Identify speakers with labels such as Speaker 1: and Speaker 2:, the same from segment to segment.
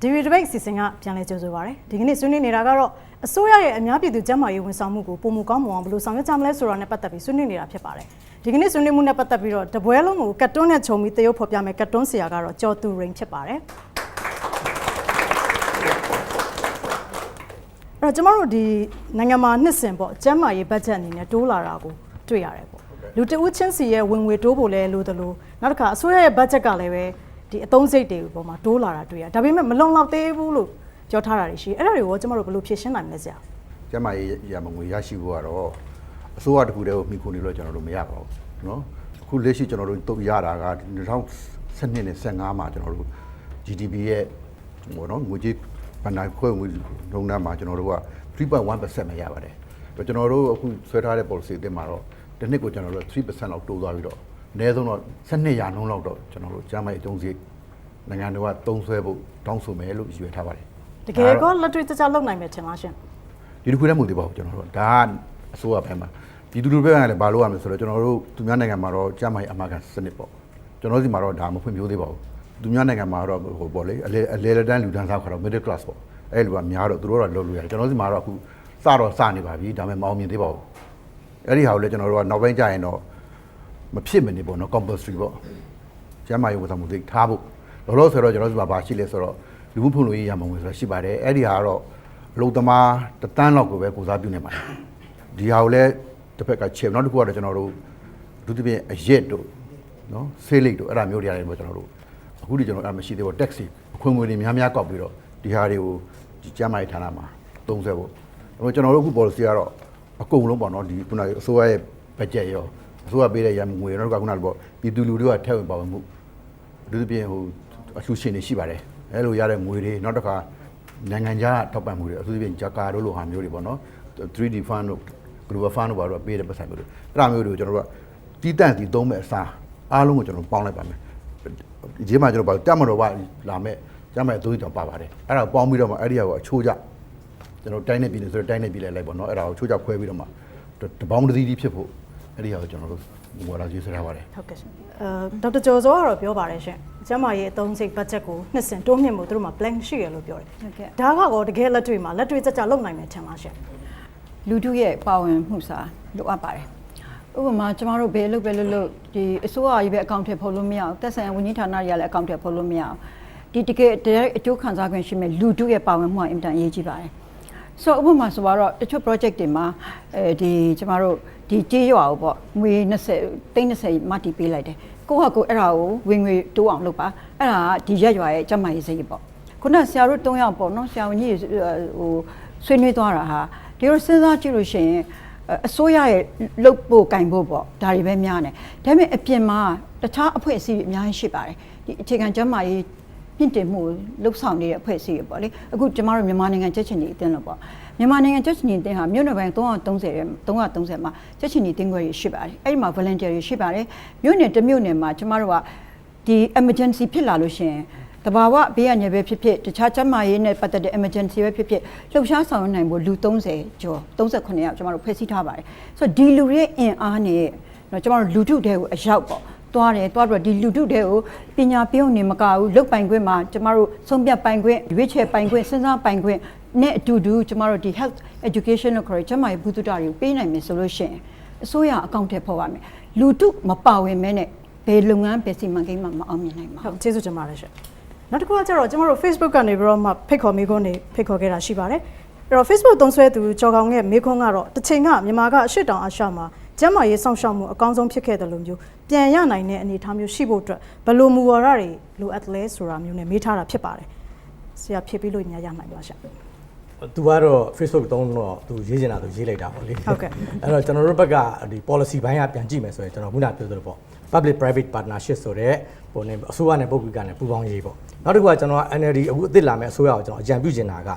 Speaker 1: ဒီရီဒဘိတ်စီစဉ်ကပြန်လည်ကြိုဆိုပါရစေဒီကနေ့ဆွေးနွေးနေတာကတော့အစိုးရရဲ့အများပြည်သူကျန်းမာရေးဝန်ဆောင်မှုကိုပုံမကောင်းမွန်အောင်ဘယ်လိုဆောင်ရွက်ကြမလဲဆိုတာနဲ့ပတ်သက်ပြီးဆွေးနွေးနေတာဖြစ်ပါတယ်ဒီကနေ့ဆွေးနွေးမှုနဲ့ပတ်သက်ပြီးတော့တပွဲလုံးကိုကတ်တွန်းနဲ့ခြုံပြီးတရုပ်ဖော်ပြမယ်ကတ်တွန်းဆရာကတော့ကျော်သူရိန်ဖြစ်ပါတယ်အဲ့တော့ကျမတို့ဒီနိုင်ငံမှာနှစ်စဉ်ပေါ့ကျန်းမာရေးဘတ်ဂျက်အနေနဲ့တိုးလာတာကိုတွေ့ရတယ်ပေါ့လူတဦးချင်းစီရဲ့ဝင်ငွေတိုးဖို့လဲလို့သလိုနောက်တစ်ခါအစိုးရရဲ့ဘတ်ဂျက်ကလည်းပဲ ဒီအသုံးစိတ်တွေပေါ်မှာတိုးလာတာတွေ့ရတယ်ဒါပေမဲ့မလုံလောက်သေးဘူးလို့ပြောထားတာတွေရှိတယ်အဲ့ဒါတွေကိုကျမတို့ဘယ်လိုဖြေရှင်းနိုင်မလဲဆရာ
Speaker 2: ကျန်းမာရေးရမငွေရရှိဖို့ကတော့အစိုးရတစ်ခုတည်းကိုမိခိုနေလို့ကျွန်တော်တို့မရပါဘူးเนาะအခုလက်ရှိကျွန်တော်တို့တုတ်ရတာက2012နဲ့15မှာကျွန်တော်တို့ GDP ရဲ့ဟိုเนาะငွေကြေးဘဏ္ဍာခွဲငွေနှုန်းသားမှာကျွန်တော်တို့က3.1%ပဲရပါတယ်။ကျွန်တော်တို့အခုဆွဲထားတဲ့ policy အသစ်မှာတော့တစ်နှစ်ကိုကျွန်တော်တို့3%လောက်တိုးသွားပြီးတော့ အနည်းဆုံးတော့12ရာနှုန်းလောက်တော့ကျွန်တော်တို့ကျန်းမာရေးအသုံးစရိတ်နိုင်ငံတော်ကသုံးဆွဲဖို့တောင်းဆိုမယ်လို့ရည်ရွယ်ထားပါတယ်။
Speaker 1: တကယ်ကောလက်တွေ့ကြကြလုပ်နိုင်မယ်ထင်လားရှင်
Speaker 2: ဒီတစ်ခုတည်းမဟုတ်သေးပါဘူးကျွန်တော်တို့ဒါကအစိုးရဘက်မှာပြည်သူလူထုဘက်ကလည်းဘာလို့ရမလဲဆိုတော့ကျွန်တော်တို့သူများနိုင်ငံမှာတော့ကျန်းမာရေးအမှားခံစနစ်ပေါ့ကျွန်တော်တို့ဒီမှာတော့ဒါမဖွံ့ဖြိုးသေးပါဘူးသူများနိုင်ငံမှာတော့ဟိုပေါ့လေအလေအလေလက်တန်းလူတန်းစားခေါ်တော့ middle class ပေါ့အဲ့လိုကများတော့သူတို့တော့လုပ်လို့ရတယ်ကျွန်တော်တို့ဒီမှာတော့အခုစတော့စနေပါပြီဒါပေမဲ့မအောင်မြင်သေးပါဘူးအဲ့ဒီဟာကိုလည်းကျွန်တော်တို့ကနောက်ပိုင်းကျရင်တော့ မဖြစ်မနေပေါ့နော် compulsory ပေါ့ကျန်းမာရေးဝန်ဆောင်မှုတွေထားဖို့လောလောဆယ်တော့ကျွန်တော်တို့ဒီမှာဘာရှိလဲဆိုတော့လူမှုဖွံ့ဖြိုးရေးရမုံဝင်ဆိုတာရှိပါတယ်အဲ့ဒီဟာကတော့အလုံသမားတစ်တန်းလောက်ကိုပဲကိုစားပြုနေပါတယ်ဒီဟာကိုလည်းတစ်ဖက်ကချက်နောက်တစ်ခုကတော့ကျွန်တော်တို့အထူးသဖြင့်အရက်တို့နော်ဆေးလိပ်တို့အဲ့ဒါမျိုးတွေရတယ်ပေါ့ကျွန်တော်တို့အခုဒီကျွန်တော်အဲ့ဒါမရှိသေးဘူး taxi အခွင့်အရေးတွေများများကောက်ပြီးတော့ဒီဟာတွေကိုဒီကျန်းမာရေးဌာနမှာသုံးဆွဲဖို့ဒါပေမဲ့ကျွန်တော်တို့အခု policy ကတော့အကုန်လုံးပေါ့နော်ဒီခုနကအစိုးရရဲ့ budget ရော အစိုးရပေးတဲ့ရန်ငွေရောနောက်ကခုနကပေါ့ပြည်သူလူထုကထည့်ဝင်ပါဝင်မှုအထူးသဖြင့်ဟိုအလှူရှင်တွေရှိပါတယ်အဲလိုရတဲ့ငွေတွေနောက်တစ်ခါနိုင်ငံခြားထောက်ပံ့မှုတွေအထူးသဖြင့်ဂျကာတို့လိုဟာမျိုးတွေပေါ့နော် 3D fund တို့ global fund တို့ဘာလို့ပေးတဲ့ပတ်စံမျိုးတွေအဲ့ဒါမျိုးတွေကိုကျွန်တော်တို့ကတီးတန့်တီသုံးမဲ့အစားအားလုံးကိုကျွန်တော်ပေါင်းလိုက်ပါမယ်ဒီမှာကျွန်တော်ဘာတက်မတော်ပါလာမဲ့ကျမ်းမဲ့အသွေးကြောင့်ပါပါတယ်အဲ့ဒါကိုပေါင်းပြီးတော့မှအဲ့ဒီဟာကိုအချိုးကြကျွန်တော်တိုင်းနေပြည်နေဆိုတော့တိုင်းနေပြည်လိုက်လိုက်ပေါ့နော်အဲ့ဒါကိုချိုးကြခွဲပြီးတော့မှတပေါင်းတစ်သီးသီးဖြစ်ဖို့ အဲ့ဒီဟာကိုကျွန်တော်တို့ဟိုလာရေးစထားပါတယ်
Speaker 1: ဟုတ်ကဲ့ရှင်အဲဒေါက်တာကျော်စောကတော့ပြောပါတယ်ရှင်ကျန်းမာရေးအသုံးစိတ်ဘတ်ဂျက်ကိုနှစ်စဉ်တိုးမြှင့်ဖို့သူတို့မှာ plan ရှိရလို့ပြောတယ်
Speaker 3: ဟုတ်ကဲ့
Speaker 1: ဒါကတော့တကယ်လက်တွေ့မှာလက်တွေ့ကြကြလုပ်နိုင်မယ်ထင်လားရှင်
Speaker 3: လူထုရဲ့ပါဝင်မှုစာလိုအပ်ပါတယ်ဥပမာကျမတို့ဘယ်လုပ်ပဲလုပ်လို့ဒီအစိုးရကြီးပဲအကောင့်ထည့်ဖော်လို့မရအောင်တက်ဆိုင်ရာဝန်ကြီးဌာနတွေကလည်းအကောင့်ထည့်ဖော်လို့မရအောင်ဒီတကယ်တကယ်အကျိုးခံစား권ရှိမဲ့လူထုရဲ့ပါဝင်မှုကအင်တာအရေးကြီးပါတယ်ဆိုတော့ဥပမာဆိုတော့တချို့ project တွေမှာအဲဒီကျမတို့ ဒီကြေးရွာကိုပေါ့ငွေ20သိန်း20မတီပေးလိုက်တယ်ကိုယ့်ဟာကိုယ်အဲ့ဒါကိုဝင်ငွေတိုးအောင်လုပ်ပါအဲ့ဒါကဒီရက်ရွာရဲ့ကျန်းမာရေးစရိတ်ပေါ့ခုနဆရာတို့၃ယောက်ပေါ့နော်ဆရာဝန်ကြီးဟိုဆွေးနွေးသွားတာဟာဒီလိုစဉ်းစားကြည့်လို့ရှိရင်အစိုးရရဲ့လုတ်ဖို့ကင်ဖို့ပေါ့ဒါတွေပဲများနေဒါပေမဲ့အပြင်မှာတခြားအဖွဲ့အစည်းတွေအများကြီးရှိပါတယ်ဒီအခြေခံကျန်းမာရေးမြင့်တင်မှုလှုပ်ဆောင်နေတဲ့အဖွဲ့အစည်းတွေပေါ့လေအခုကျမတို့မြန်မာနိုင်ငံကြက်ချင်ကြီးအတင်းလို့ပေါ့ မြန်မာနိုင်ငံကြက်ချင်ကြီးအတင်းဟာမြို့နယ်ပိုင်း330ရဲ့330မှာကြက်ချင်ကြီးတင်းခွဲတွေရှိပါတယ်အဲ့ဒီမှာ volunteer တွေရှိပါတယ်မြို့နယ်တစ်မြို့နယ်မှာကျမတို့ကဒီ emergency ဖြစ်လာလို့ရှိရင်တဘာဝဘေးရညယ်ပဲဖြစ်ဖြစ်တခြားကျန်းမာရေးနဲ့ပတ်သက်တဲ့ emergency ပဲဖြစ်ဖြစ်လှုပ်ရှားဆောင်ရွက်နိုင်ဖို့လူ30ကျော်38ယောက်ကျွန်တော်တို့ဖွဲ့စည်းထားပါတယ်ဆိုတော့ဒီလူတွေရဲ့အင်အားနဲ့တော့ကျွန်တော်တို့လူထုတွေကိုအရောက်ပေါ့သွားတယ်သွားပြီးတော့ဒီလူထုတွေကိုပညာပေးအောင်နေမကဘူးလုတ်ပိုင်ခွင့်မှာကျမတို့ဆုံးဖြတ်ပိုင်ခွင့်ရွေးချယ်ပိုင်ခွင့်စဉ်းစားပိုင်ခွင့် နဲ့အတူတူကျမတို့ဒီ health education လို့ခေါ်တဲ့ကျန်းမာရေးဘုဒ္ဓတာတွေကိုပေးနိုင်မယ်ဆိုလို့ရှိရင်အစိုးရအကောင့်ထဲပေါ်ပါမယ်လူထုမပါဝင်မဲနဲ့ဘယ်လုပ်ငန်းဘယ်စီမံကိန်းမှမအောင်မြင်နိုင်ပါဘူး
Speaker 1: ဟုတ်ကျေးဇူးတင်ပါတယ်ရှင်နောက်တစ်ခုကကျတော့ကျမတို့ Facebook ကနေပြီးတော့မှဖိတ်ခေါ်မိခွန်းတွေဖိတ်ခေါ်ခဲ့တာရှိပါတယ်အဲ့တော့ Facebook သုံးဆွဲသူကြော်ကောင်ရဲ့မိခွန်းကတော့တစ်ချိန်ကမြန်မာကအရှိတောင်အာရှမှာကျန်းမာရေးစောင့်ရှောက်မှုအကောင်းဆုံးဖြစ်ခဲ့တယ်လို့မျိုးပြန်ရနိုင်တဲ့အနေအထားမျိုးရှိဖို့အတွက်ဘယ်လိုမူဝါဒတွေလိုအပ်လဲဆိုတာမျိုးနဲ့မေးထားတာဖြစ်ပါတယ်ဆရာဖြည့်ပြီးလို့ညာရနိုင်ပါရှာ
Speaker 4: သူကတော့ Facebook တုံးတော့သူရေးချင်တာသူရေးလိုက်တာပေါ့လေ
Speaker 1: ဟုတ်ကဲ့
Speaker 4: အဲ့တော့ကျွန်တော်တို့ဘက်ကဒီ policy ဘိုင်းကပြန်ကြည့်မယ်ဆိုရင်ကျွန်တော်ခုနပြောသလိုပေါ့ public private partnership ဆိုတဲ့ဟိုနေအစိုးရနဲ့ပုဂ္ဂလိကနဲ့ပူးပေါင်းရေးပေါ့နောက်တစ်ခုကကျွန်တော်က NLD အခုအသစ်လာမဲ့အစိုးရကိုကျွန်တော်အကြံပြုချင်တာက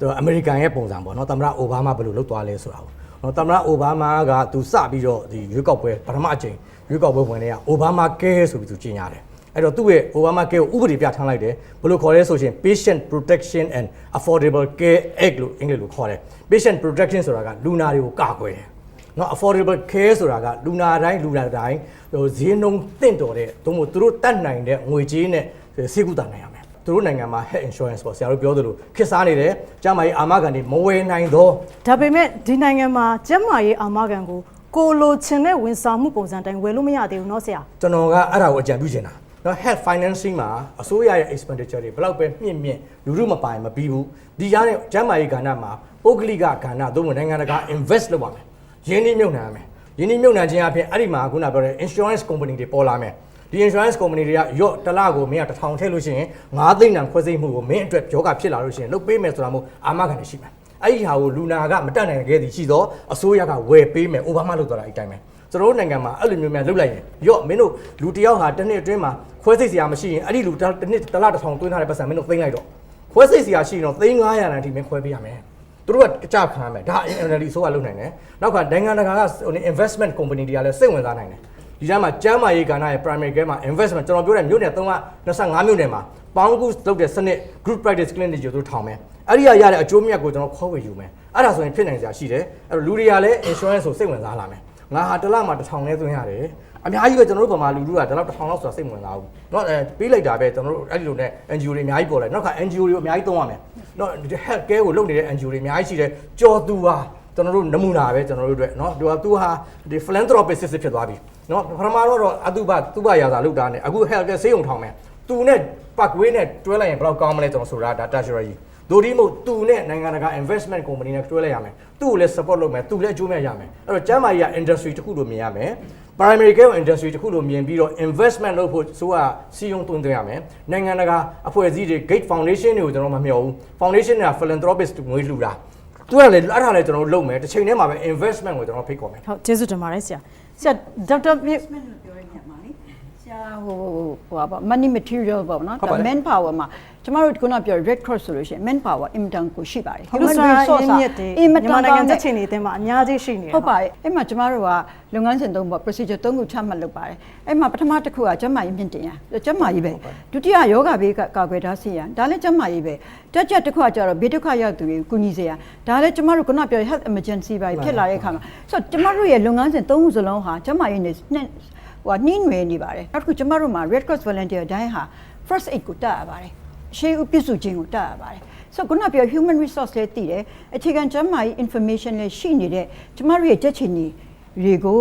Speaker 4: သူအမေရိကန်ရဲ့ပုံစံပေါ့နော်သမ္မတအိုဘားမားဘယ်လိုလုပ်သွားလဲဆိုတာပေါ့နော်သမ္မတအိုဘားမားကသူစပြီးတော့ဒီရွေးကောက်ပွဲပထမအကြိမ်ရွေးကောက်ပွဲဝင်တဲ့ကအိုဘားမားကဲဆိုပြီးသူကြေညာတယ် အဲ့တော့သူ့ရဲ့ Obama Care ကိုဥပဒေပြထမ်းလိုက်တယ်ဘယ်လိုခေါ်လဲဆိုရှင် Patient Protection and Affordable Care Act လို့အင်္ဂလိပ်လိုခေါ်တယ် Patient Protection ဆိုတာကလူနာတွေကိုကာကွယ်တယ်နော် Affordable Care ဆိုတာကလူနာတိုင်းလူနာတိုင်းဟိုဈေးနှုန်းတင့်တော်တဲ့သို့မဟုတ်သူတို့တတ်နိုင်တဲ့ငွေကြေးနဲ့ဆေးကုသနိုင်ရမယ်သူ သူတို့နိုင်ငံမှာ health insurance ပေါ့ဆရာတို့ပြောသလိုခစ်စားနေတယ်ကျန်းမာရေးအာမခံတွေမဝယ်နိုင်တော့
Speaker 1: ဒါပေမဲ့ဒီနိုင်ငံမှာကျန်းမာရေးအာမခံကိုကိုလိုချင်တဲ့ဝန်ဆောင်မှုပုံစံတိုင်းဝယ်လို့မရသေးဘူးเนาะဆရာ
Speaker 4: ကျွန်တော်ကအဲ့ဒါကိုအကြံပြုချင်တာ နော် health financing မှာအစိုးရရဲ့ expenditure တွေဘယ်လောက်ပဲမြင့်မြင့်လူမှုမပိုင်မပြီးဘူးဒီကြားနဲ့ကျန်းမာရေးကဏ္ဍမှာပုဂ္ဂလိကကဏ္ဍသို့မဟုတ်နိုင်ငံတကာ invest လုပ်ပါမယ်ရင်းနှီးမြှုပ်နှံရမယ်ရင်းနှီးမြှုပ်နှံခြင်းအပြင်အဲ့ဒီမှာခုနပြောတဲ့ insurance company တွေပေါ်လာမယ်ဒီ insurance company တွေကရော့တစ်လကိုမင်းကတစ်ထောင်ထည့်လို့ရှိရင်9သိန်းတန်ခွဲစိတ်မှုကိုမင်းအတွက်ယောဂဖြစ်လာလို့ရှိရင်လုပ်ပေးမယ်ဆိုတာမျိုးအာမခံနေရှိမယ်အဲ့ဒီဟာကိုလူနာကမတက်နိုင်ခဲ့သည်ရှိတော့အစိုးရကဝယ်ပေးမယ်အိုဘားမားလုပ်သွားတာအဲ့တိုင်းပဲ ကျွန်တော်တို့နိုင်ငံမှာအဲ့လိုမျိုးများလုပ်လိုက်ရင်ရော့မင်းတို့လူတစ်ယောက်ဟာတစ်နှစ်အတွင်းမှာခွဲစိတ်စရာမရှိရင်အဲ့ဒီလူတစ်တစ်နှစ်တစ်လတစ်ထောင်သွင်းထားတဲ့ပတ်စံမင်းတို့သိမ်းလိုက်တော့ခွဲစိတ်စရာရှိရင်တော့သိန်း900ရန်အထိမင်းခွဲပေးရမယ်သူတို့ကအကြခံရမယ်ဒါ NLD ဆိုကလုပ်နိုင်တယ်နောက်ကနိုင်ငံတကာကဟို investment company တွေကလည်းစိတ်ဝင်စားနိုင်တယ်ဒီထဲမှာကျန်းမာရေးကဏ္ဍရဲ့ primary care မှာ investment ကျွန်တော်ပြောတဲ့မြို့နယ်325မြို့နယ်မှာပေါင်းကူလုပ်တဲ့စနစ် group practice clinic တွေသူတို့ထောင်မယ်အဲ့ဒီကရတဲ့အကျိုးမြတ်ကိုကျွန်တော်ခွဲဝေယူမယ်အဲ့ဒါဆိုရင်ဖြစ်နိုင်စရာရှိတယ်အဲ့တော့လူတွေကလည်း insurance ကိုစိတ်ဝင်စားလာမယ် ငါဟာတစ်လမှာတစ်ထောင်လဲသွင်းရတယ်အများကြီးပဲကျွန်တော်တို့ဗမာလူလူကဒီလောက်တစ်ထောင်လောက်ဆိုတာစိတ်မဝင်စားဘူးเนาะအဲပေးလိုက်တာပဲကျွန်တော်တို့အဲ့ဒီလိုနဲ့ NGO တွေအများကြီးပေါ်လာနောက်ခါ NGO တွေအများကြီးသုံးရမယ်เนาะ health care ကိုလုပ်နေတဲ့ NGO တွေအများကြီးရှိတယ်ကြော်သူဟာကျွန်တော်တို့နမူနာပဲကျွန်တော်တို့အတွက်เนาะသူကသူဟာဒီ philanthropist ဖြစ်သွားပြီเนาะပထမတော့အတုပသူပရာသာလုပ်တာနဲ့အခု health care ဆေးရုံထောင်မယ်သူနဲ့ပတ်ဝေးနဲ့တွဲလိုက်ရင်ဘယ်လောက်ကောင်းမလဲကျွန်တော်ဆိုတာဒါ tertiary ဒိုဒီမို့သူနဲ့နိုင်ငံတကာ investment company နဲ့တွဲလိုက်ရမယ်သူ့ကိုလည်း support လုပ်မယ်သူလည်းအကျိုးမြတ်ရမယ်အဲ့တော့ကျန်းမာရေးက industry တစ်ခုလိုမြင်ရမယ် primary care industry တစ်ခုလိုမြင်ပြီးတော့ investment လုပ်ဖို့ဆိုကစီယုံသွင်းသွင်းရမယ်နိုင်ငံတကာအဖွဲ့အစည်းတွေ gate foundation တွေကိုကျွန်တော်မမျှော်ဘူး foundation က philanthropist ငွေလှူတာသူကလည်းအဲ့ဒါလည်းကျွန်တော်တို့လုပ်မယ်တစ်ချိန်တည်းမှာပဲ investment ကိုကျွန်တော်ဖိတ်ခေါ်မယ်
Speaker 1: ဟုတ်ကျေးဇူးတင်ပါတယ်ဆရာဆရာဒေါက်တာပြည့်
Speaker 3: ပြောရတဲ့မှာလေ ဆရာဟိုဟိုပါ money material ပေါ့နော်
Speaker 4: ဟုတ်ပါတယ်
Speaker 3: man power မှာကျမတို့ခုနပြော red cross ဆိုလို့ရှိရင် man power အင်မတန်ကိုရှိပါတယ်
Speaker 1: ဒီလိုဆိုတာရင်းမြစ်တွေ
Speaker 3: အင်မတ
Speaker 1: မြန်မာ
Speaker 3: န်
Speaker 1: နိုင်ငံ
Speaker 3: ကောင်း
Speaker 1: တ
Speaker 3: တဲ့
Speaker 1: က်ချင်နေတဲ့အမှာအများကြီးရှိနေတယ်
Speaker 3: ဟုတ်ပါတယ်အဲ့မှာကျမတို့ကလုပ်ငန်းစဉ်သုံးပေါ့ procedure သုံးခုချမှတ်လုပ်ပါတယ်အဲ့မှာပထမတစ်ခုကကျန်းမာရေးမြင့်တင်ရကျန်းမာရေးပဲဒုတိယယောဂဘေးကကာကွယ်ထားစီရဒါလည်းကျန်းမာရေးပဲတက်ချက်တစ်ခုကကျတော့ဘေးဒုက္ခရောက်သူတွေကိုကူညီစေရဒါလည်းကျမတို့ခုနပြော health emergency ပါဖြစ်လာတဲ့အခါမှာဆိုတော့ကျမတို့ရဲ့လုပ်ငန်းစဉ်သုံးခုစလုံးဟာကျန်းမာရေးနဲ့နှင့် ဟိုနှင်းနွယ်နေပါတယ်နောက်တစ်ခုကျမတို့မှာ red cross volunteer တိုင်းဟာ first aid ကိုတက်ရပါတယ်ရှေးဥပစ္စုချင်းကိုတက်ရပါတယ်ဆိုတော့ခုနပြော human resource လေးတည်တယ်အခြေခံကျန်းမာရေး information လေးရှိနေတဲ့ကျမတို့ရဲ့ကြက်ချင်တွေကို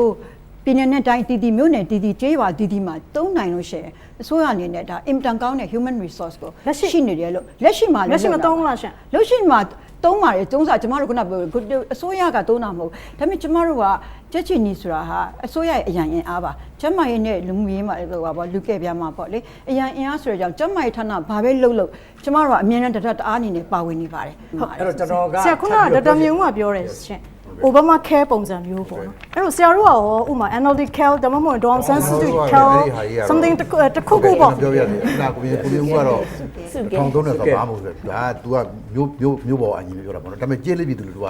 Speaker 3: ပြည်내နဲ့တိုင်းတည်တည်မြို့နယ်တည်တည်ကျေးရွာတည်တည်မှာတုံးနိုင်လို့ရှိရင်အစိုးရအနေနဲ့ဒါအင်တန်ကောင်းတဲ့ human resource ကို
Speaker 1: လက်ရှိ
Speaker 3: ရှိနေတယ်လို့လက်ရှိမှာ
Speaker 1: လက်ရှိမှာ
Speaker 3: လုပ်
Speaker 1: သုံးလားရှင့်
Speaker 3: လက်ရှိမှာ သုံးပါတယ်သုံးစားကျမတို့ကနပြောအစိုးရကသုံးတာမဟုတ်ဘူးဒါပေမဲ့ကျမတို့ကကြက်ချင်နီဆိုတာဟာအစိုးရရဲ့အရန်အင်အားပါကျမရဲ့နဲ့လူမှုရေးမှာဟိုပါပေါ့လူကဲပြားမှာပေါ့လေအရန်အင်အားဆိုတဲ့ကြောင့်ကျမရဲ့ဌာနဘာပဲလှုပ်လှုပ်ကျမတို့ကအမြင်နဲ့တရတအားအနေနဲ့ပါဝင်နေပါတယ်ဟုတ်
Speaker 4: အဲ့တော့ကျွန်တော်က
Speaker 1: ဆရာခုနကဒေါက်တာမြင့်ဦးကပြောတယ်ရှင် Obama care ပုံစံမျိုးပေါ့နော်အဲ့တော့ဆရာတို့ကရောဥမာ NLD care ဒါမှမဟုတ် Don Sensitive care something တစ်ခုတစ်ခုခုပေါ့
Speaker 2: ပြောရတယ်အဲ့ဒါကိုပြကိုပြဦးကတော့ထောင်သုံးတယ်ဆိုတော့ဘာမှမဟုတ်ဘူးဒါက तू ကမျိုးမျိုးမျိုးပေါ်အညီပြောတာပေါ့နော်ဒါပေမဲ့ကြေးလေးပြည်သူလူက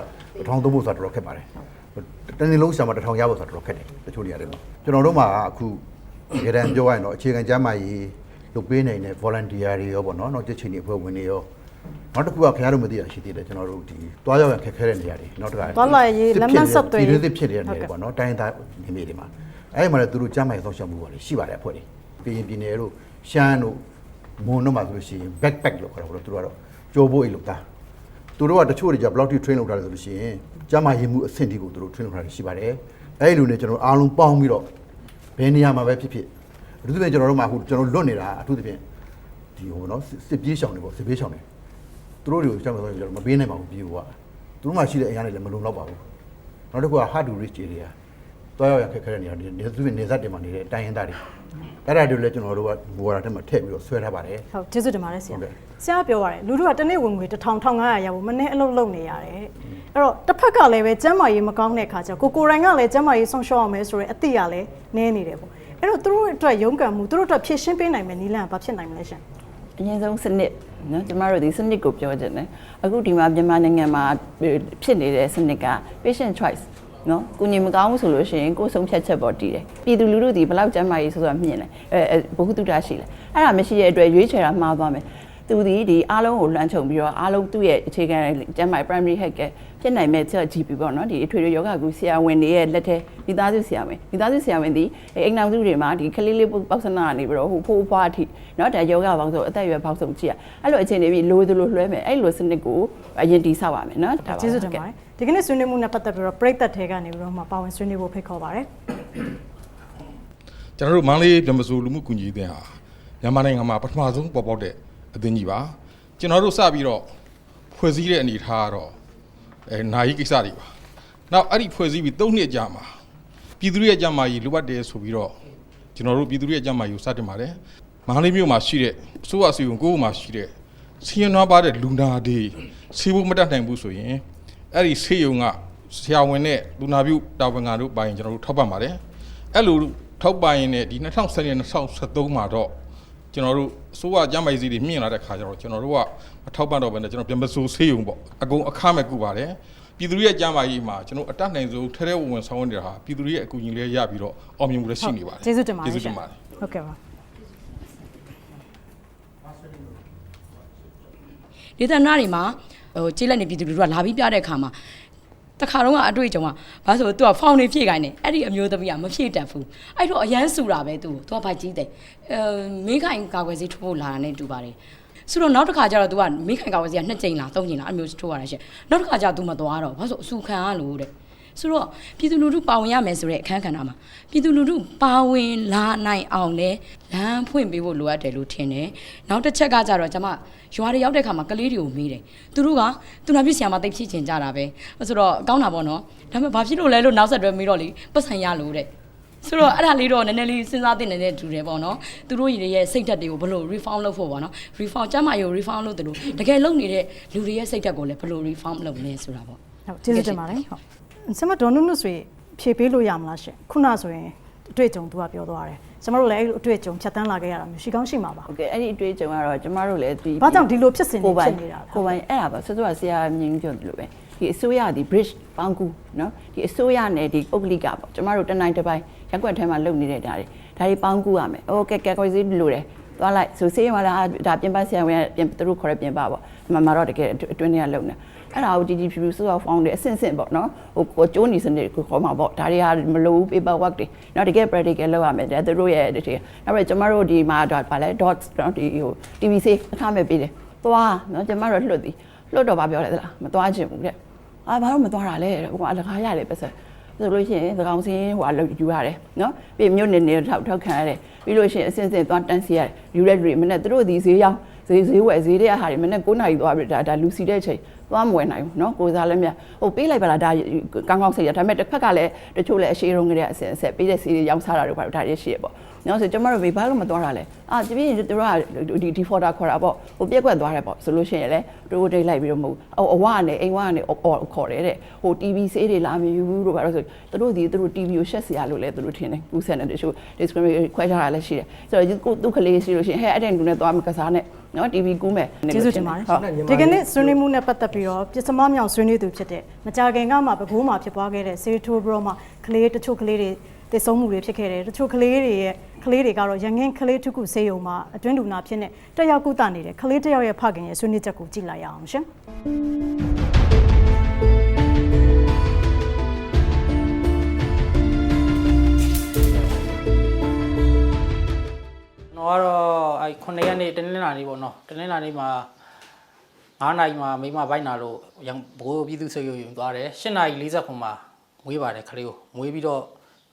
Speaker 2: ထောင်သုံးဖို့ဆိုတာတော်တော်ခက်ပါတယ်တနေ့လုံးရှာမှာတစ်ထောင်ရဖို့ဆိုတာတော်တော်ခက်တယ်တချို့နေရာတွေမှာကျွန်တော်တို့မှာအခုရေတံပြောရရင်တော့အခြေခံကျန်းမာရေးလုပ်ပေးနိုင်တဲ့ volunteer တွေရောပေါ့နော်နောက်တစ်ချိန်တွေအဖွဲ့ဝင်တွေရော နောက်တစ်ခုကခင်ဗျားတို့မသိတာရှိသေးတယ်ကျွန်တော်တို့ဒီတွားရောက်ရခက်ခဲတဲ့နေရာတွေနောက်တစ်ခါ
Speaker 1: သွားလာရေးလက်မှတ်ဆက်သွယ်ရေး
Speaker 2: ပြည်တွင်းစစ်ဖြစ်နေတဲ့နေရာတွေပေါ့နော်တိုင်းသားနေမြေတွေမှာအဲ့ဒီမှာလည်းသူတို့ကျမ်းမာရေးဆောင်ရှောက်မှုပါလေရှိပါတယ်အဖွဲ့တွေပြည်ရင်ပြည်နယ်တို့ရှမ်းတို့မွန်တို့မှာဆိုလို့ရှိရင် backpack လို့ခေါ်တာပေါ့သူတို့ကတော့ကြိုးဖို့အိတ်လို့သားသူတို့ကတချို့တွေကြဘယ်လောက်ထိ train လုပ်ထားလဲဆိုလို့ရှိရင်ကျမ်းမာရေးမှုအဆင့်ဒီကိုသူတို့ train လုပ်ထားတယ်ရှိပါတယ်အဲ့ဒီလိုနဲ့ကျွန်တော်အားလုံးပေါင်းပြီးတော့ဘယ်နေရာမှာပဲဖြစ်ဖြစ်အထူးသဖြင့်ကျွန်တော်တို့မှာအခုကျွန်တော်လွတ်နေတာအထူးသဖြင့်ဒီဟိုနော်စစ်ပြေးရှောင်တွေပေါ့စစ်ပြေးရှောင်တွေ သူတို့တွေကိုကျမ်းမာရေးကျွန်တော်မပေးနိုင်ပါဘူးပြေးဖို့ကသူတို့မှရှိတဲ့အရာတွေလည်းမလုံလောက်ပါဘူးနောက်တစ်ခုက hard to reach area တွားရောက်ရခက်ခဲတဲ့နေရာတွေနေသူနေဇက်တွေမှာနေတဲ့တိုင်းရင်းသားတွေအဲ့ဒါတွေလည်းကျွန်တော်တို့ကဘော်ဒါတက်မှာထည့်ပြီးတော့ဆွဲထားပါတယ်
Speaker 1: ဟုတ်ကျေးဇူးတင်ပါတယ်ဆရာ
Speaker 2: ဟုတ်ကဲ့
Speaker 1: ဆရာပြောပါတယ်လူတို့ကတစ်နေ့ဝင်ငွေ1000 1500ရဖို့မနေ့အလုပ်လုပ်နေရတယ်တဲ့အဲ့တော့တစ်ဖက်ကလည်းပဲကျန်းမာရေးမကောင်းတဲ့အခါကျတော့ကိုကိုယ်တိုင်ကလည်းကျန်းမာရေးဆုံးရှုံးအောင်မယ်ဆိုတော့အသိရလည်းနည်းနေတယ်ပေါ့အဲ့တော့သူတို့အတွက်ရုန်းကန်မှုသူတို့အတွက်ဖြည့်ရှင်းပေးနိုင်မယ်နီလန်ကဘာဖြစ်နိုင်မလဲရှင်
Speaker 5: အရင်ဆုံးစနစ် နော်ကျမတို့ဒီစနစ်ကိုပြောချင်တယ်အခုဒီမှာမြန်မာနိုင်ငံမှာဖြစ်နေတဲ့စနစ်က patient choice နော်ကိုညီမကောင်းဘူးဆိုလို့ရှိရင်ကိုယ်ဆုံးဖြတ်ချက်ပေါ်တည်တယ်ပြည်သူလူထုဒီဘယ်လောက်ကျန်းမာရေးဆိုဆိုတာမြင်လဲအဲအဲဘ ഹു တုဒရှိလဲအဲ့ဒါမရှိတဲ့အတွက်ရွေးချယ်တာမှားသွားမယ် သူဒီဒီအားလုံးကိုလွှမ်းခြုံပြီးတော့အားလုံးသူ့ရဲ့အခြေခံကျန်းမာရေး primary health ကဖြစ်နိုင်မဲ့ချက် GP ပေါ့နော်ဒီအထွေထွေယောဂကူဆရာဝန်တွေရဲ့လက်ထဲမိသားစုဆရာဝန်မိသားစုဆရာဝန်ဒီအိမ်နောက်စုတွေမှာဒီကလေးလေးပေါက်ဆနာနေပြီးတော့ဟိုဖိုးဖွားအထိနော်ဒါယောဂပေါင်းဆိုအသက်အရွယ်ပေါင်းဆုံးကြည့်ရအဲ့လိုအခြေအနေပြီးလိုသလိုလွှဲမယ်အဲ့လိုစနစ်ကိုအရင်တိဆောက်ရမယ်နော်ဒါပါ
Speaker 1: ကျေးဇူးတင်ပါတယ်ဒီကနေ့ဆွေးနွေးမှုနဲ့ပတ်သက်ပြီးတော့ပြည်သက်ထဲကနေပြီးတော့မှပါဝင်ဆွေးနွေးဖို့ဖိတ်ခေါ်ပါတယ်
Speaker 6: ကျွန်တော်တို့မန္တလေးပြည်မစိုးလူမှုကွန်ကြီးတဲ့ဟာမြန်မာနိုင်ငံမှာပထမဆုံးပေါ်ပေါက်တဲ့ အသင်းကြီးပါကျွန်တော်တို့စပြီးတော့ဖွဲ့စည်းတဲ့အနေအထားကတော့အဲနာယီကိစ္စတွေပါနောက်အဲ့ဒီဖွဲ့စည်းပြီး၃နှစ်ကြာမှာပြည်သူ့ရဲ့ကြမ်းမာရေးလိုအပ်တယ်ဆိုပြီးတော့ကျွန်တော်တို့ပြည်သူ့ရဲ့ကြမ်းမာရေးကိုစတင်ပါတယ်မန္တလေးမြို့မှာရှိတဲ့အစိုးရစီရင်ကိုယ်မှာရှိတဲ့စီရင်နှွားပါတဲ့လူနာတွေစီးဖို့မတတ်နိုင်ဘူးဆိုရင်အဲ့ဒီဆေးရုံကဆရာဝန်နဲ့လူနာပြုတာဝန်ခံတို့ပိုင်းကျွန်တော်တို့ထောက်ပံ့ပါတယ်အဲ့လိုထောက်ပံ့ရင်လည်းဒီ2010နဲ့2013မှာတော့ ကျွန်တော်တို့အစိုးရကျန်းမာရေးစီးတွေမြင့်လာတဲ့ခါကျတော့ကျွန်တော်တို့ကမထောက်ပံ့တော့ဘဲနဲ့ကျွန်တော်ပြန်မစိုးဆေးရုံပေါ့အကုန်အခမဲ့ကူပါတယ်ပြည်သူတွေရဲ့ကျန်းမာရေးမှာကျွန်တော်အတတ်နိုင်ဆုံးထဲထဲဝင်ဝင်ဆောင်ရွက်နေတာဟာပြည်သူတွေရဲ့အကူအညီလေးရပြီးတော့အောင်မြင်မှုလည်းရှိနေပါတယ်
Speaker 1: ကျေးဇူးတင်ပါတယ်
Speaker 6: ကျေးဇူးတင်ပါတယ်
Speaker 1: ဟုတ်ကဲ့ပါ
Speaker 7: ဒေသနာတွေမှာဟိုကျေးလက်နေပြည်သူတွေကလာပြီးပြတဲ့အခါမှာ တခါတော့ကအတွေ့အကြုံကဘာလို့ဆိုသူကဖောင်နေဖြည့်ခိုင်းတယ်အဲ့ဒီအမျိုးသမီးကမဖြည့်တတ်ဘူးအဲ့တော့အရန်ဆူတာပဲသူသူကဗိုက်ကြီးတယ်အဲမိခိုင်ကာကွယ်ဆေးထိုးဖို့လာတာနဲ့တူပါတယ်ဆိုတော့နောက်တစ်ခါကျတော့ तू ကမိခိုင်ကာကွယ်ဆေးကနှစ်ကြိမ်လားသုံးကြိမ်လားအမျိုးထိုးရတာရှင့်နောက်တစ်ခါကျတော့ तू မသွားတော့ဘာလို့ဆိုအဆူခံရလို့တဲ့ဆိုတော့ပြည်သူလူထုပါဝင်ရမယ်ဆိုတဲ့အခန်းကဏ္ဍမှာပြည်သူလူထုပါဝင်လာနိုင်အောင်လဲလမ်းဖွင့်ပေးဖို့လိုအပ်တယ်လို့ထင်တယ်နောက်တစ်ချက်ကကျတော့ကျွန်မ ရွာတွေရောက်တဲ့ခါမှာကလေးတွေကိုမေးတယ်သူတို့ကသူနာပြည့်ဆရာမတိတ်ဖြစ်ချင်ကြတာပဲဆိုတော့ကောင်းတာပေါ့နော်ဒါပေမဲ့ဘာဖြစ်လို့လဲလို့နောက်ဆက်တွဲမေးတော့လေပတ်စံရလို့တဲ့ဆိုတော့အဲ့ဒါလေးတော့နည်းနည်းလေးစဉ်းစားသင့်နေတဲ့တူတယ်ပေါ့နော်သူတို့ရဲ့စိတ်ဓာတ်တွေကိုဘယ်လို reform လုပ်ဖို့ပေါ့နော် reform ကျမ်းမာရေးကို reform လုပ်တယ်လို့တကယ်လုပ်နေတဲ့လူတွေရဲ့စိတ်ဓာတ်ကိုလည်းဘယ်လို reform လုပ်လဲဆိုတာပေါ့
Speaker 1: ဟုတ်ကျေးဇူးတင်ပါတယ်ဟုတ်ဆမဒေါ်နုနုဆွေဖြည့်ပေးလို့ရမလားရှင်ခုနဆိုရင် အတွေ့အကြုံသူကပြောသွားတယ်ကျမတို့လည်းအဲ့လိုအတွေ့အကြုံဖြတ်တန်းလာခဲ့ရတာမျိုးရှိကောင်းရှိမှာပါ
Speaker 5: ဟုတ်ကဲ့အဲ့ဒီအတွေ့အကြုံကတော့ကျမတို့လည်းဒီ
Speaker 1: ဘာကြောင့်ဒီလိုဖြစ်စ
Speaker 5: င်နေ
Speaker 1: ဖြစ်နေတာလဲ
Speaker 5: ကိုပိုင်အဲ့ဒါပါဆွဆွကဆရာမြင်ကြလို့ပဲဒီအစိုးရဒီ bridge ပေါင်းကူနော်ဒီအစိုးရနဲ့ဒီပုဂ္ဂလိကပေါ့ကျမတို့တနိုင်တစ်ပိုင်းရက်ွက်ထဲမှာလုပ်နေတဲ့ဒါတွေဒါတွေပေါင်းကူရမယ်။အိုကဲ category လိုတယ် သွားလိုက်ဆိုစေးရလာဒါပြင်ပဆရာဝန်ကပြင်သူတို့ခေါ်ရပြင်ပပေါ့မမတော့တကယ်အတွင်းထဲကလုံနေအဲ့ဒါကို DDP ဆိုတော့ found တဲ့အဆင့်ဆင့်ပေါ့နော်ဟိုကိုကျိုးနေစနစ်ကိုခေါ်မှာပေါ့ဒါတွေဟာမလိုဘူး paper work တွေနော်တကယ် practical လုပ်ရမယ်ဒါသူတို့ရဲ့ဒီနောက်ပြီးကျမတို့ဒီမှာ dot ပါလဲ dot နော်ဒီဟို TVC အခမဲ့ပေးတယ်သွားနော်ကျမတို့လွတ်သည်လွတ်တော့ဗာပြောတယ်သလားမသွားချင်ဘူးတဲ့အာဘာလို့မသွားတာလဲတဲ့ဟိုကအလကားရတယ်ပတ်စံ ဆိုလို့ရှိရင်သကောင်စင်းဟိုအလုပ်ယူရတယ်နော်ပြီးမြို့နယ်နေထောက်ထောက်ခံရတယ်ပြီးလို့ရှိရင်အစင်စင်သွားတန်းစီရတယ်ယူရက်တွေမနဲ့သူတို့ဒီဈေးရောက်ဈေးဈေးဝယ်ဈေးတဲ့ဟာတွေမနဲ့9နာရီသွားပြီဒါဒါလူစီတဲ့အချိန်သွားမဝယ်နိုင်ဘူးနော်ကိုစားလည်းမြဟိုပေးလိုက်ပါလားဒါကောင်းကောင်းစိတ်ရဒါပေမဲ့တစ်ဖက်ကလည်းတချို့လည်းအရှိရုံးကလေးအစင်အဆက်ပေးတဲ့ဈေးတွေရောက်စားတာတွေပါဒါတွေရှိရပေါ့ နော်ဆိုကျမတို့ဘေးဘာလို့မသွားတာလဲအာတပြည့်ရင်တို့ကဒီဒီဖော်တာခေါ်တာပေါ့ဟိုပြက်ကွက်သွားတယ်ပေါ့ဆိုလို့ရှိရင်လည်းတို့ဒိတ်လိုက်ပြီးတော့မဟုတ်အအဝကနေအိမ်ဝကနေခေါ်တယ်တဲ့ဟို TV ဆေးတွေလာမယူဘူးတို့ဘာလို့ဆိုတို့ဒီတို့ TV ကိုရှက်စရာလို့လဲတို့ထင်တယ်ကူးဆက်နေတချို့ discrimination ခွဲခြားတာလည်းရှိတယ်ဆိုတော့ကိုသူ့ကလေးရှိလို့ရှိရင်ဟဲ့အဲ့တဲ့လူနဲ့သွားမကစားနဲ့နော် TV ကူးမယ်
Speaker 1: ကျေးဇူးတင်ပါတယ်
Speaker 5: ဟုတ်
Speaker 1: ဒီကနေ့ဆွေးနွေးမှုနဲ့ပတ်သက်ပြီးတော့ပြစ်စမမြောင်ဆွေးနွေးသူဖြစ်တဲ့မကြခင်ကမှပဲဘိုးမှာဖြစ်ပွားခဲ့တဲ့ဆေးထိုးဘရောမှာကလေးတချို့ကလေးတွေ တည်ဆုံးမှုတွေဖြစ်ခဲ့တယ်တချို့ကလေးတွေရဲ့ကလေးတွေကတော့ရငင်းကလေးထုခုဆေးရုံမှာအတွင်းလူနာဖြစ်နေတက်ရောက်ကုသနေတဲ့ကလေးတစ်ယောက်ရဲ့ဖခင်ရဲ့ဆွေးနွေးချက်ကိုကြည့်လိုက်ရအောင်ရှင်
Speaker 8: ကျွန်တော်ကတော့အဲ9ရက်နေ့တနင်္လာနေ့ပေါ့နော်တနင်္လာနေ့မှာ9နိုင်မှာမိမဘိုက်နာလို့ရန်ဘိုးပြည်သူစေယုံယုံသွားတယ်10နာရီ40ခွန်မှာမွေးပါတယ်ခလေးကိုမွေးပြီးတော့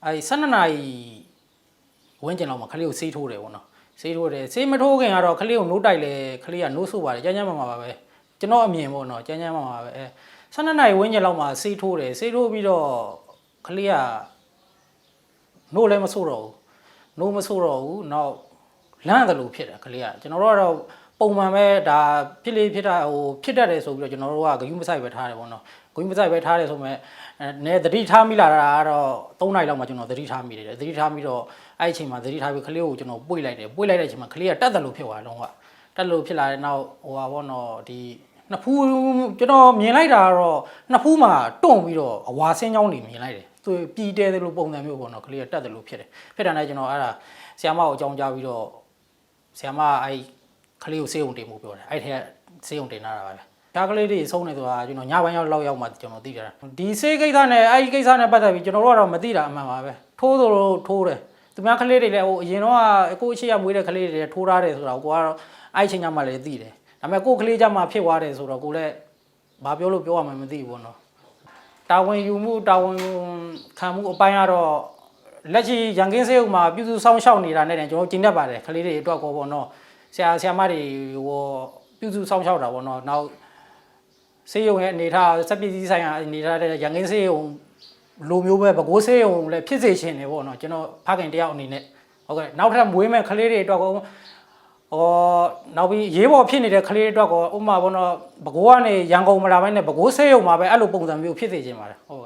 Speaker 8: အဲ12နာရီဝင်းကျင်လောက်မှာခလေးကိုဆေးထိုးတယ်ပေါ့နော်ဆေးထိုးတယ်ဆေးမထိုးခင်ကတော့ခလေးကိုနိုးတိုက်လဲခလေးကနိုးဆိုးပါတယ်ကြမ်းကြမ်းမာမာပါပဲကျွန်တော်အမြင်ပေါ့နော်ကြမ်းကြမ်းမာမာပဲအဲ12နာရီဝင်းကျင်လောက်မှာဆေးထိုးတယ်ဆေးထိုးပြီးတော့ခလေးကနိုးလည်းမဆိုးတော့ဘူးနိုးမဆိုးတော့ဘူးနောက်လန့်တယ်လို့ဖြစ်တယ်ကလေးကကျွန်တော်တို့ကတော့ပုံမှန်ပဲဒါဖြစ်လေဖြစ်တာဟိုဖြစ်တတ်တယ်ဆိုပြီးတော့ကျွန်တော်တို့ကဂယုမဆိုင်ပဲထားတယ်ပေါ့နော် ဂယုမဆိုင်ပဲထားတယ်ဆိုမဲ့အဲနဲသတိထားမိလာတာကတော့3နိုင်လောက်မှကျွန်တော်သတိထားမိတယ်သတိထားပြီးတော့အဲ့အချိန်မှာသတိထားပြီးကလေးကိုကျွန်တော်ပွေ့လိုက်တယ်ပွေ့လိုက်တဲ့အချိန်မှာကလေးကတက်တယ်လို့ဖြစ်သွားတယ်လုံးဝတက်လို့ဖြစ်လာတဲ့နောက်ဟိုပါဘောနော်ဒီနှစ်ဖူးကျွန်တော်မြင်လိုက်တာကတော့နှစ်ဖူးမှာတွန့်ပြီးတော့အဝါဆင်းချောင်းတွေမြင်လိုက်တယ်သူပြည်တဲတယ်လို့ပုံစံမျိုးပေါ့နော်ကလေးကတက်တယ်လို့ဖြစ်တယ်ဖြစ်တယ်နဲ့ကျွန်တော်အဲ့ဒါဆီယမကိုအကြောင်းကြားပြီးတော့ဆီယမအဲ့ခကလေးကိုစေးုံတင်မှုပြောတယ်အဲ့ထက်ကစေးုံတင်လာတာပါပဲ ဒါကလေးတွေဆုံးနေဆိုတာကျွန်တော်ညပိုင်းရောက်လောက်ရောက်မှကျွန်တော်သိကြတာဒီစေးကိစ္စနဲ့အဲ့ဒီကိစ္စနဲ့ပတ်သက်ပြီးကျွန်တော်တို့ကတော့မသိတာအမှန်ပါပဲထိုးတော့ထိုးတယ်သူများကလေးတွေလည်းဟိုအရင်တော့ကိုအရှိရမွေးတဲ့ကလေးတွေထိုးထားတယ်ဆိုတော့ကိုကတော့အဲ့ချိန်ညမှလည်းသိတယ်ဒါပေမဲ့ကိုကလေးကြမှာဖြစ်သွားတယ်ဆိုတော့ကိုလည်းဘာပြောလို့ပြောရမှန်းမသိဘူးပေါ့နော်တာဝန်ယူမှုတာဝန်ခံမှုအပိုင်းကတော့လက်ရှိရန်ကင်းစေးဥမှာပြုစုဆောင်ရှောက်နေတာနဲ့တည်းကျွန်တော်ကျင်းတတ်ပါတယ်ကလေးတွေအတွက်ကောပေါ့နော်ဆရာဆရာမတွေဟိုပြုစုဆောင်ရှောက်တာပေါ့နော်နောက် စေးရုံရဲ့အနေထားစက်ပစ္စည်းဆိုင်ရာအနေထားတဲ့ရန်ကင်းစေးဥလိုမျိုးပဲဗကိုးစေးဥလည်းဖြစ်စေရှင်နေပေါ့နော်ကျွန်တော်ဖခင်တယောက်အနေနဲ့ဟုတ်ကဲ့နောက်ထပ်မွေးမဲ့ကလေးတွေအတွက်ကောဟောနောက်ပြီးရေးပေါ်ဖြစ်နေတဲ့ကလေးတွေအတွက်ကောဥပမာပေါ့နော်ဘကိုးကနေရန်ကုန်မလာဘဲနဲ့ဘကိုးစေးရုံမှာပဲအဲ့လိုပုံစံမျိုးဖြစ်စေချင်ပါတယ်ဟုတ်